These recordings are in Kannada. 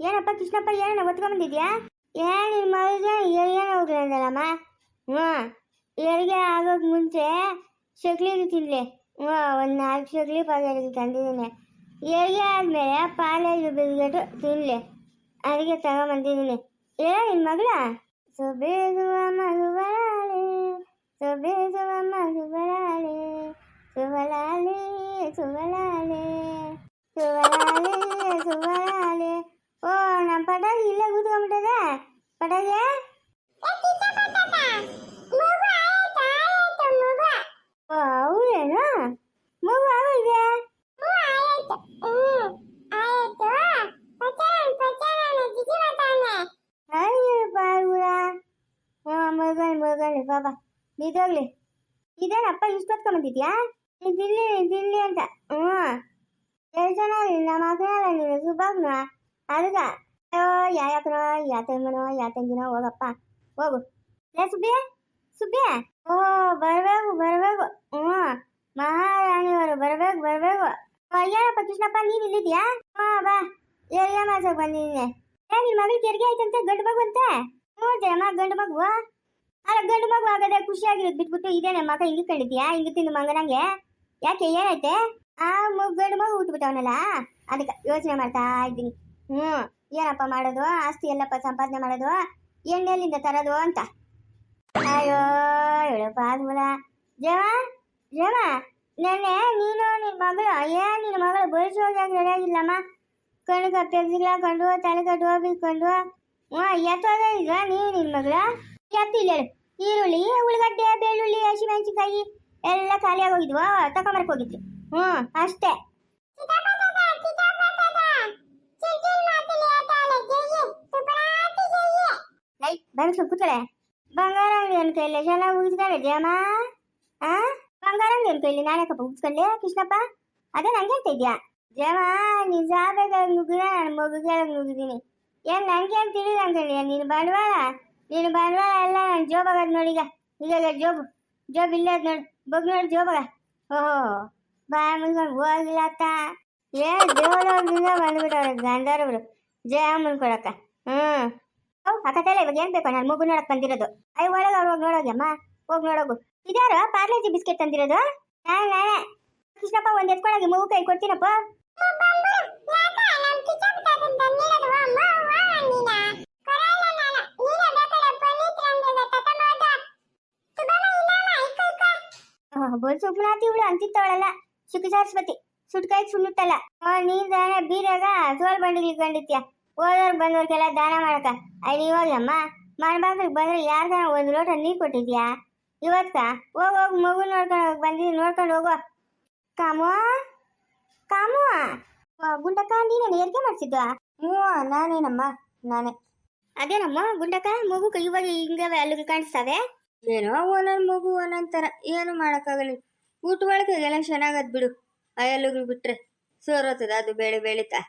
ಏನಪ್ಪ ಕೃಷ್ಣಪ್ಪ, ಏನ ಒತ್ಕೊಂಬಂದಿದ್ಯಾ ಏನು ನಿಮ್ಮ ಮಗಳಿಗೆ ಏನು ಹೋಗ್ಲಂದಲ್ಲಮ್ಮ ಹ್ಞೂ. ಹೆರಿಗೆ ಆಗೋಕೆ ಮುಂಚೆ ಶಕ್ಲಿಗೆ ತಿನ್ಲಿ. ಹ್ಞೂ, ಒಂದು ನಾಲ್ಕು ಶಕ್ಲಿ ಪಾಲು ತಂದಿದ್ದೀನಿ. ಹೆರಿಗೆ ಆದಮೇಲೆ ಪಾಲೇಜು ಬಿಸ್ಗೆಟು ತಿನ್ಲಿ. ಅದಕ್ಕೆ ತಗೊಂಬಂದಿದ್ದೀನಿ. ಏ ನಿನ್ನ ಮಗಳ? ಸೊಬೇಸುವ ಮಗುಬರಾಳೆ ಸೊಬೇಸುವ ಸುವಲಾಲೆ ಸುವಲಾಲೆ ಸುವಲಾಲೆ ಸುವಲಾಲೆ ಓ ಇಲ್ಲೇ ಕೂತ್ಕೊಂಡ್ಬಿಟ್ಟದೆ? ಪಟಾಕಿ ಓ ಹೌದೇನು? ಬಾಗುಳ ಹ್ಞೂ ಮಗನ್ ಮಗನ್ ಬಾಬಾ ನಿಜೋಗ್ಲಿ ಇದೇನಪ್ಪ ಇಷ್ಟು ಹೊತ್ಕೊಂಬಂದಿದ್ಯಾ ನೀನ್ ತಿನ್ಲಿ ನೀನ್ ತಿನ್ಲಿ ಅಂತ. ಹ್ಞೂ ಎಷ್ಟು ಜನ? ನಮ್ಮ ಮಗನಲ್ಲ ನೀನು ಸುಬ್ಬಾಗ್ನು ಅದಕ್ಕ ಅಯ್ಯೋ ಯಾಯಕನೋ ಯಾ ತಂಗನೋ ಯಾ ತಂಗಿನೋ ಹೋಗಪ್ಪ. ಹೋಗು. ಏ ಸುಬ್ಬಿ ಸುಬ್ಬಿ ಓ, ಬರಬೇಕು ಬರಬೇಕು. ಹ್ಞೂ. ಮಹಾರಾಣಿಯವರು, ಬರಬೇಕು ಬರಬೇಕು. ಏನಪ್ಪ ಕೃಷ್ಣಪ್ಪ, ನೀನ್ ಇಲ್ಲಿದ್ಯಾ? ಹಾ ಬಾ. ಏ ಮಾಡ್ಸಕ್ ಬಂದಿದ್ದೀನಿ ಏ ನಿನ್ನ ಮಗಳು ತೆರಿಗೆ ಆಯ್ತಂತೆ ಗಂಡು ಮಗು ಅಂತೆ? ಹ್ಞೂ, ಜಯಮ್ಮ, ಗಂಡು ಮಗು. ಅಲ್ಲ, ಗಂಡು ಮಗು ಆಗದೆ ಖುಷಿಯಾಗಿರೋದು ಬಿಟ್ಬಿಟ್ಟು ಇದೇನೆ, ಮಗ ಹಿಂಗೆ ಕಂಡಿದ್ಯಾ? ಹಿಂಗೆ ತಿಂದು ಮಂಗನಂಗೆ ಯಾಕೆ ಏನೈತೆ ಆ ಗಂಡು ಮಗು ಹುಟ್ಬಿಟ್ಟವನಲ್ಲ ಅದಕ್ಕೆ ಯೋಚನೆ ಮಾಡ್ತಾ ಇದ್ದೀನಿ. ಹ್ಞೂ. ಏನಪ್ಪ ಮಾಡೋದು? ಆಸ್ತಿ ಎಲ್ಲಪ್ಪ ಸಂಪಾದನೆ ಮಾಡೋದು? ಎಣ್ಣೆಲಿಂದ ತರೋದು ಅಂತ. ಅಯ್ಯೋ ಹೇಳಪ್ಪ ಆದ್ಮೂಲ ಜಮ ಜಮ ನೆನ್ನೆ ನೀನು ನಿನ್ನ ಮಗಳು ಏನ್ ನಿನ್ನ ಮಗಳು ಬಯಸೋದಾಗ ನಡೆಯಾಗಿಲ್ಲಮ್ಮ ಕಣ್ಣು ಕಪ್ಪೆಗ್ಸಿಲ್ಲ ಕಂಡು ತಲೆ ಕಟ್ಟುವ ಬಿಕ್ಕೊಂಡು ಎತ್ತೋದ ಈಗ ನೀವು ನಿನ್ನ ಮಗಳ? ಎತ್ತಿಲ್ಲ ಈರುಳ್ಳಿ ಉಳ್ಳಗಡ್ಡೆ ಬೆಳ್ಳುಳ್ಳಿ ಹಸಿಮೆಣಸಿನ್ಕಾಯಿ ಎಲ್ಲ ಖಾಲಿಯಾಗಿ ಹೋಗಿದ್ವು? ತಗೊಂಬರಕ್ಕೆ ಹೋಗಿದ್ವಿ. ಹ್ಞೂ, ಅಷ್ಟೇ. ಅಂಗಡಿ ಅನ್ ಕೈಲಿ ಚೆನ್ನಾಗಿ ಉಗಿಸ್ಕೊಂಡಿದ್ದೆ ಅಮ್ಮ ಆ? ಬಂಗಾರ ಅಂಗಡಿ ಅನ್ ಕೈಲಿ ನಾನೇ ಕಪ್ಪ ಉಗಿಸ್ಕೊಂಡೆ ಕೃಷ್ಣಪ್ಪ. ಅದೇ ನಂಗೆ ಹೇಳ್ತಾ ಇದ್ಯಾ? ಜಮ ನಿಜ ಬೇಕಾಗಿ ನುಗ್ಗಿದ ನನ್ನ ಮಗುಗೆ ನುಗ್ಗಿದ್ದೀನಿ ಏನ್ ನಂಗೆ ಅಂತ ತಿಳಿದ ಅನ್ಕೊಂಡಿ ನೀನು ಬಂಡವಾಳ? ನೀನು ಬಂಡವಾಳ ಎಲ್ಲ ನಾನು ಜೋಬಾಗದ್ ನೋಡೀಗ ಈಗ. ಈಗ ಜೋಬು ಜೋಬ್ ಇಲ್ಲ ನೋಡಿ ನೋಡು. ಬಗ್ ನೋಡಿ ಜೋಬಾಗ ಓಹೋ, ಬಾಯ ಮುನ್ಕೊಂಡು ಹೋಗಿಲ್ಲ ಅತ್ತ. ಏ ದೇವಲೋಕದಿಂದ ಬಂದ್ಬಿಟ್ಟವ್ರೆ ಗಂಡರವ್ರು ಜಯ ಮುನ್ಕೊಳಕ್ಕ ಹ್ಮ್ ಹೌದು ಅಕ್ಕತೆಲ್ಲ ಇವಾಗ ಏನ್ ಬೇಕು? ನಾನು ಮಗು ನೋಡಕ್ ಬಂದಿರೋದು. ಅಯ್ಯ, ಒಳಗೆ ಅವ್ರು ಹೋಗಿ ಅಮ್ಮ. ಹೋಗಿ ನೋಡೋಗು. ಇದ್ಯಾರು? ಪಾರ್ಲೇಜಿ ಬಿಸ್ಕೆಟ್ ತಂದಿರೋದು? ನಾಳೆ ನಾಳೆ ಕೃಷ್ಣಪ್ಪ ಒಂದ್ ಎತ್ಕೊಳಗೆ ಮಗು ಕೈ ಕೊಡ್ತೀನಪ್ಪ? ಬೋಲ್ ಸುಪ್ನಾತಿ ಇವಳು ಅಂತಿತ್ತವಳಲ್ಲ. ಸುಖ ಸರಸ್ವತಿ. ಸುಟ್ಕಾಯಿ ಸುಣ್ಣುತ್ತಲ್ಲ. ನೀನ್ ಬೀರಾಗ, ಸೋಲ್ ಬಂಡಿಗೆ ಕಂಡಿತ್ಯ ಓದೋರ್ ಬಂದವ್ರಿಗೆಲ್ಲ ದಾನ ಮಾಡಕ. ಅಲ್ಲಿ ಇವಾಗಮ್ಮ ಹೋಗಿ ಬಂದ್ರೆ ಯಾರ್ಗಾನ ಒಂದು ಲೋಟ ನೀರು ಕೊಟ್ಟಿದ್ಯಾ? ಇವತ್ತ? ಹೋಗ್ ಹೋಗಿ ಮಗು ನೋಡ್ಕೊಂಡು ಹೋಗಿ ಬಂದಿದ್ದೀನಿ ನೋಡ್ಕೊಂಡು ಹೋಗೋ. ಕಾಮು ಕಾಮು ಗುಂಡ ಗುಂಡಕ್ಕ ನೀನೇನು ಏರ್ಕೆ ಮಾಡ್ಸಿದ್ವಾ? ಹ್ಞೂ ನಾನೇನಮ್ಮ ನಾನೇ. ಅದೇನಮ್ಮ ಗುಂಡಕ ಮಗು ಇವಾಗ ಹಿಂಗವೆ ಅಲ್ಲಿಗೆ ಕಾಣಿಸ್ತಾವೆ? ಏನೋ ಒಂದೊಂದು ಮಗು ಒಂದೊಂದು ಥರ ಏನು ಮಾಡೋಕ್ಕಾಗಲ್ಲ. ಊಟ ಒಳಗೆಲ್ಲ ಚೆನ್ನಾಗದ್ ಬಿಡು. ಅಯ್ಯಲ್ಲಿಗೆ ಬಿಟ್ರೆ ಸೋರೋತದ ಅದು ಬೇಳೆ ಬೆಳೀತಾ.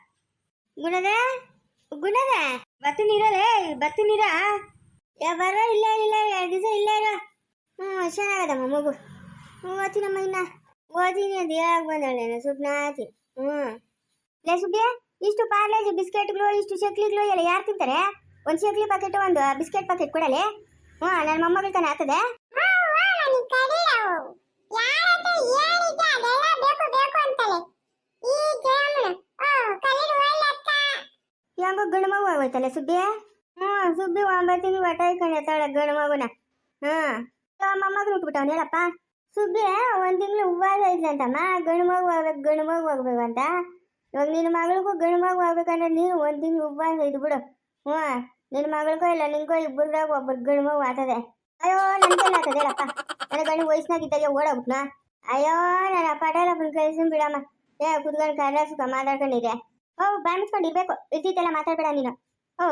ಗುಣದ ಗುಣದ ಬತ್ತೀನಿರಲೇ ಬತ್ತೀನಿರ ಯಾ ಬರೋ ಇಲ್ಲ ಇಲ್ಲ ದಿವಸ ಇಲ್ಲ ಇರ ಹ್ಞೂ ಚೆನ್ನಾಗದಮ್ಮ, ಮಗು. ಹ್ಞೂ ಓದ್ತೀನಮ್ಮ ಇನ್ನ. ಓದಿನಿ ಅಂತ ಹೇಳಕ್ ಬಂದಳೇನು ಸುಪ್ನಾತಿ ಹ್ಞೂ ಲೇ ಸುಬ್ಬಿಯ ಇಷ್ಟು ಪಾರ್ಲೇಜ್ ಬಿಸ್ಕೆಟ್ಗಳು, ಇಷ್ಟು ಚಕ್ಲಿಗಳು ಎಲ್ಲ ಯಾರು ತಿಂತಾರೆ? ಒಂದು ಚಕ್ಲಿ ಪಾಕೆಟ್ ಒಂದು ಬಿಸ್ಕೆಟ್ ಪಾಕೆಟ್ ಕೊಡಲೆ? ಹ್ಞೂ ನನ್ನ ಮೊಮ್ಮಗಳ ತಾನೆ ಆಗ್ತದೆ? ಹೆಂಗೋ ಗಂಡು ಮಗು ಹಾ ಸುಬ್ಬಿ ಹ್ಞೂ ಸುಬ್ಬಿ ಒಂಬತ್ತು ತಿಂಗಳು ಹೊಟ್ಟೆ ಇಟ್ಕೊಂಡು ಎತ್ತಾಳೆ ಗಂಡು ಮಗುನ ಹ್ಞೂ ಮೊಮ್ಮಗನ ಉಟ್ಬಿಟ್ಟವನು ಹೇಳಪ್ಪ. ಸುಬ್ಬಿ, ಒಂದು ತಿಂಗಳು ಉಪವಾಸ ಐತಂತಮ್ಮ ಗಂಡು ಹೋಗ್ಬೇಕು ಆಗ್ಬೇಕು ಹೋಗ್ಬೇಕು ಅಂತ. ಇವಾಗ ನಿನ್ನ ಮಗಳಿಗೂ ಗಂಡು ಹೋಗ್ಬೇಕಂದ್ರೆ ನೀನು ಒಂದು ತಿಂಗಳು ಉಪವಾಸ ಇದ್ದು ಬಿಡು. ಹ್ಞೂ ನಿನ್ನ ಮಗಳಿಗೋ ಇಲ್ಲ ನಿಂಗೋ ಇಬ್ಬರದಾಗ ಒಬ್ಬರು ಗಂಡು ಆತದೆ ಅಯ್ಯೋ ನನ್ಗೆಲ್ಲ ಆಗ್ತದೆ ಹೇಳಪ್ಪ. ನನ್ನ ಗಣಿ ವಯಸ್ಸಿನಾಗಿದ್ದಾಗ ಓಡೋಗ್ಬಿಟ್ನ? ಅಯ್ಯೋ, ನನ್ನ ಪಟೇಲಪ್ಪನ ಕಳಿಸಿ ಬಿಡಮ್ಮ. ಏ, ಕುತ್ಕೊಂಡು ಸುಖ ಮಾತಾಡ್ಕೊಂಡಿದ್ದೆ ಓ ಬಾಯ್ ಮುಚ್ಕೊಂಡಿರ್ಬೇಕು ಇದ್ದಿದ್ದೆಲ್ಲ ಮಾತಾಡ್ಬೇಡ ನೀನು. ಓ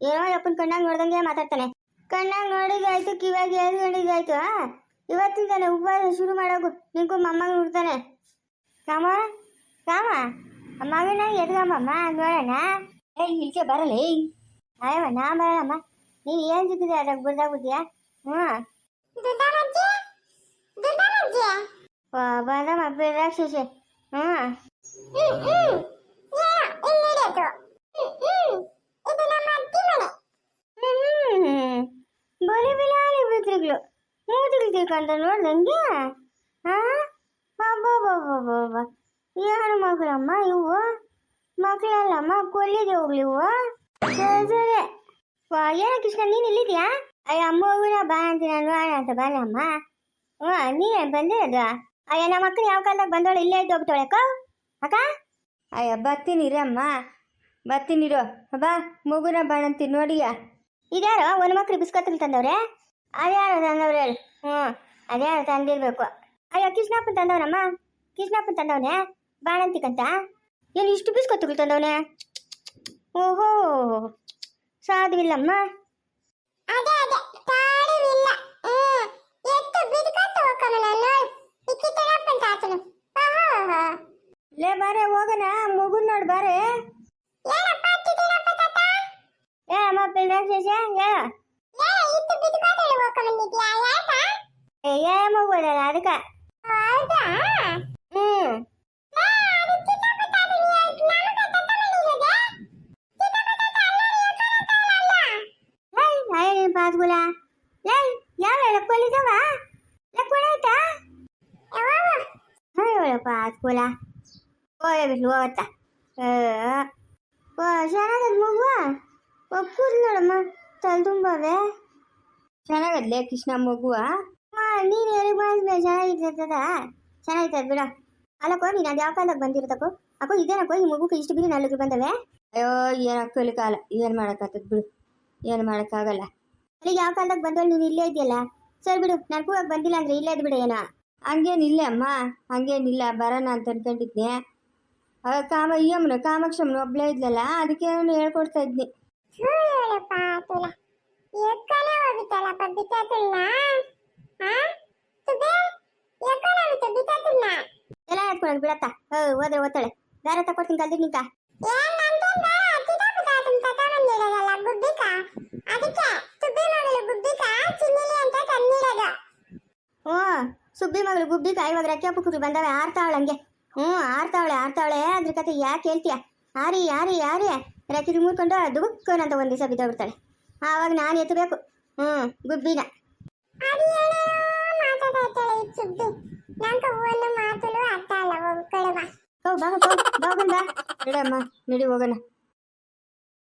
ಏನೋ ಅಪ್ಪನ ಕಣ್ಣಾಗ ನೋಡ್ದಂಗೆ ಮಾತಾಡ್ತಾನೆ. ಕಣ್ಣಾಗ ನೋಡಿದಾಯ್ತು ಕಿವಿಯಾಗಿ ಹೇಳ್ಕೊಂಡಿದ್ದಾಯ್ತು ಆ? ಇವತ್ತಿಂದಾನೆ ಉಪವಾಸ ಶುರು ಮಾಡೋಗು. ನಿಂಗೂ ಮೊಮ್ಮಗ ನೋಡ್ತಾನೆ ಕಾಮ ಕಾಮ ಮಗನ ಎದ್ಗಮ್ಮಮ್ಮ ನೋಡೋಣ. ಏ ಇಲ್ಕೆ ಬರಲೇ? ಅಯ್ಯವ ನಾ ಬರೋಣಮ್ಮ ನೀನು ಏನು ಸಿಕ್ಕಿದೆ ಅದಾಗ ಬರ್ದಾಗ್ಬಿಟ್ಟಿಯಾ ಹ್ಞೂ ಬಂದಮ್ಮ ರಾಕ್ಷಸಿ ಹ್ಞೂ ತಿಳ್ಕೊಂಡ ನೋಡ್ದಂಗೆ ಹಾ ಅಬ್ಬಬ್ಬಬ್ಬಬ್ಬ ಏನು ಮಗಳಮ್ಮ ಇವು ಮಕ್ಕಳಲ್ಲಮ್ಮ ಕೊಲ್ಲಿದೆ ಹೋಗ್ಲಿ ಇವು ಸರಿ ಸರಿ. ಕೃಷ್ಣ, ನೀನು ಇಲ್ಲಿದ್ಯಾ ಅಯ್ಯ, ಅಮ್ಮ ಹೋಗಿನ ಬಾ ಅಂತ ನಾನು ಅಂತ ಬಾನಮ್ಮ ಹ್ಞೂ ನೀನೇನು ಬಂದಿರೋದು? ಅಯ್ಯ, ನಮ್ಮ ಅಕ್ಕನ ಯಾವ ಕಾಲದಾಗ ಬಂದವಳು ಇಲ್ಲೇ ಇದ್ದು ಹೋಗ್ತಾಳೆ ಅಕ್ಕ? ಅಕ್ಕ? ಅಯ್ಯ, ಬರ್ತೀನಿ ಅಮ್ಮ. ಬರ್ತೀನಿರೋ ಬಾ, ಮಗುನ ಬಾಣಂತೀನಿ ನೋಡಿಯ? ಇದ್ಯಾರೋ? ಒಂದು ಮಕ್ಳು ಬಿಸ್ಕತ್ತಲ್ಲಿ ತಂದವ್ರೆ? ಅದ್ಯಾರೋ ತಂದವ್ರು ಹೇಳು ಹ್ಞೂ ಅದ್ಯಾರೋ ತಂದಿರ್ಬೇಕು ಅಯ್ಯೋ ಕೃಷ್ಣಪ್ಪನ ತಂದವನಮ್ಮ ಕೃಷ್ಣಪ್ಪನ ತಂದವನೆ ಬಾಣಂತಿಕಂತ ಏನು ಇಷ್ಟು ಬಿಸ್ಕೊತ್ತುಗಳು ತಂದವನೆ ಓಹೋ ಸಾಧುವಿಲ್ಲಮ್ಮ ಅದೇ ಅದೇ ತಾಳಿವಿಲ್ಲ ಹ್ಮ್ ಎತ್ತು ಬಿದ್ಕತ್ತು ಹೋಗಮ್ಮ ನಾನು ಇಕ್ಕಿತನಪ್ಪ ತಾತನು ಆಹಾ ಲೇ ಬಾರೆ ಹೋಗೋಣ ಮಗುನ್ ನೋಡಿ ಬಾರೆ ಏನಪ್ಪ ಹತ್ತಿದ್ದೀನಪ್ಪ ತಾತ ಏನಮ್ಮ ಪಿಲ್ಲ ಶೇಷ ಹೇಳ ಏ ಅಲ್ಲ ಲೈ ನಾಯ ನೀನು ಪಾಸ್ಗುಲ ಲೈ ಯಾವ ಲಕ್ಕೊಲಿದವ ಲಕ್ಕೊಳ ಆಯ್ತಾ ಯಾವಾಗ ಅಯ್ಯೋ ಪಾಸ್ಗುಲ ಓಯ ಬಿಡ್ಲು ಹೋಗತ್ತ ಓ ಚೆನ್ನಾಗದ ಮಗುವ ಒಪ್ಪುದ್ ನೋಡಮ್ಮ ತಲೆ ತುಂಬವೆ ಚೆನ್ನಾಗದ್ಲೆ ಕೃಷ್ಣ ಮಗುವ ಹಾ ನೀನು ಹೇಳಿ ಮಾಡಿದ್ಮೇಲೆ ಚೆನ್ನಾಗಿರ್ತದ ಚೆನ್ನಾಗಿರ್ತದ ಬಿಡ. ಅಲ್ಲಕ್ಕೋ ನೀನು ಅದು ಯಾವ ಕಾಲಕ್ಕೆ ಬಂದಿರತಕ್ಕೋ ಅಕ್ಕೋ ಇದೇನಕ್ಕೋ ಈ ಮಗುಕ್ಕೆ ಇಷ್ಟು ಬಿಡಿ ನಾಲ್ಕು ಬಂದವೆ? ಅಯ್ಯೋ ಏನೋ ಇಲ್ಲಿ ಕಾಲ? ಏನು ಮಾಡೋಕ್ಕಾಗ್ತದೆ ಬಿಡು. ಏನು ಮಾಡೋಕ್ಕಾಗಲ್ಲ. ಅಲ್ಲಿ ಯಾವ ಕಾಲದಾಗ ಬಂದವಳು? ನೀನು ಇಲ್ಲೇ ಇದೆಯಲ್ಲ ಸರಿ ಬಿಡು, ನಾನು ಕೂಗಾಗ ಬಂದಿಲ್ಲ ಅಂದರೆ ಇಲ್ಲೇ ಇದ್ದು ಬಿಡು ಏನೋ. ಹಂಗೇನಿಲ್ಲ ಅಮ್ಮ? ಹಂಗೇನಿಲ್ಲ ಬರೋಣ ಅಂತ ಅನ್ಕೊಂಡಿದ್ನೆ. ಕಾಮ ಕಾಮ ಅಮ್ಮನ, ಕಾಮಾಕ್ಷಮ್ಮನ ಒಬ್ಬಳೇ ಇದ್ಲಲ್ಲ, ಅದಕ್ಕೆ ನಾನು ಹೇಳ್ಕೊಡ್ತಾ ಇದ್ನಿ. ಎತ್ಕೊಳ್ಳೋದು ಬಿಡತ್ತ ಹೋ ಹೋದ್ರೆ ಓದ್ತಾಳೆ. ದಾರ ತಕೊಡ್ತೀನಿ ಕಲ್ದಿ ನಿಂತ. ಗುಬ್ಬಿಕ? ಹ್ಞೂ ಸುಬ್ಬಿ ಮಗಳು ಗುಬ್ಬಿ ಇವಾಗ ರೆಕ್ಕೆ ಪುಕ್ಕರು ಬಂದವೆ ಆರ್ತಾವಳೆ ಹಂಗೆ. ಹ್ಞೂ ಆರ್ತಾವಳೆ ಆರ್ತಾವಳೆ ಅದ್ರ ಕತೆ ಯಾಕೆ ಹೇಳ್ತೀಯ? ಯಾರಿ ಯಾರಿ ಯಾರಿ ರೆಕ್ಕೆ ಮೂರ್ಕೊಂಡು ದುಬುಕ್ಕನಂತ ಒಂದು ದಿವಸ ಬಿದ್ದೋಗ್ಬಿಡ್ತಾಳೆ. ಆವಾಗ ನಾನು ಎತ್ತಬೇಕು ಹ್ಞೂ ಗುಬ್ಬಿನ. ಈ ಒಂದು ಮಾತುಲು ಅರ್ಥ ಅಲ್ಲ ಹೋಗ್ಕಳವ. ಹೋಗ್ ಬಾ ಬಾ ಬಾ ಬಾ ನಡಮ್ಮ ನಡಿ ಹೋಗೋಣ.